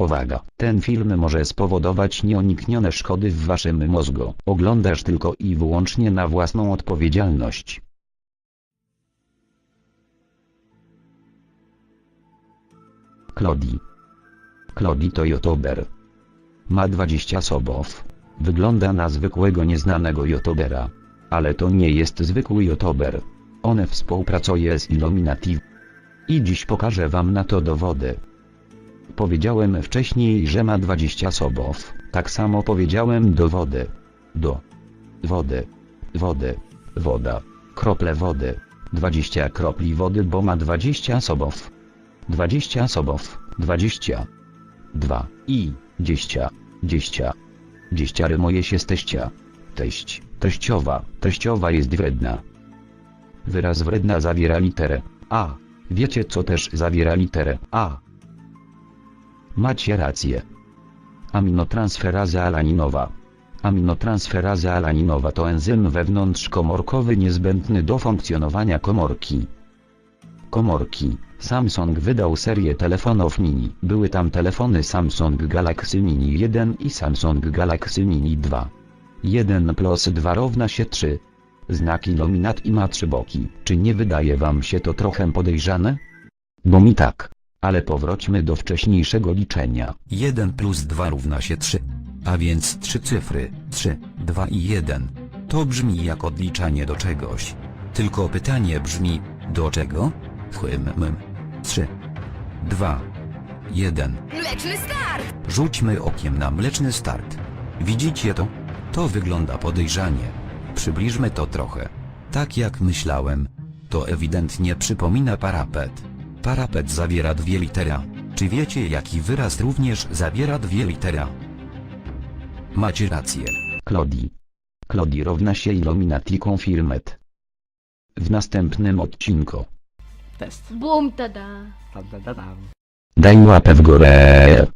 Uwaga, ten film może spowodować nieuniknione szkody w waszym mózgu. Oglądasz tylko i wyłącznie na własną odpowiedzialność. Klodi. Klodi to youtuber. Ma 20 subów. Wygląda na zwykłego nieznanego youtubera. Ale to nie jest zwykły youtuber. On współpracuje z Illuminati. I dziś pokażę wam na to dowody. Powiedziałem wcześniej, że ma 20 subów. Tak samo powiedziałem dowody. Do. Wody. Wody. Woda. Krople wody. 20 kropli wody, bo ma 20 subów. 20 subów. 20. 2 i 10. 10. 10 rymuje się z teścia. Teść, teściowa, teściowa jest wredna. Wyraz wredna zawiera literę A. Wiecie co też zawiera literę A? Macie rację. Aminotransferaza alaninowa. Aminotransferaza alaninowa to enzym wewnątrzkomorkowy niezbędny do funkcjonowania komorki. Komorki. Samsung wydał serię telefonów mini. Były tam telefony Samsung Galaxy Mini 1 i Samsung Galaxy Mini 2. 1 plus 2 równa się 3. Znak iluminat i ma trzy boki. Czy nie wydaje wam się to trochę podejrzane? Bo mi tak. Ale powróćmy do wcześniejszego liczenia. 1 plus 2 równa się 3. A więc trzy cyfry, 3, 2 i 1. To brzmi jak odliczanie do czegoś. Tylko pytanie brzmi, do czego? Chłym, mym. 3, 2, 1. Mleczny start! Rzućmy okiem na mleczny start. Widzicie to? To wygląda podejrzanie. Przybliżmy to trochę. Tak jak myślałem. To ewidentnie przypomina parapet. Parapet zawiera dwie litera. Czy wiecie jaki wyraz również zawiera dwie litera? Macie rację. Klodi. Klodi równa się Illuminati Confirmed. W następnym odcinku. Test. Bum tada! Tam, tam, tam, tam. Daj łapę w górę.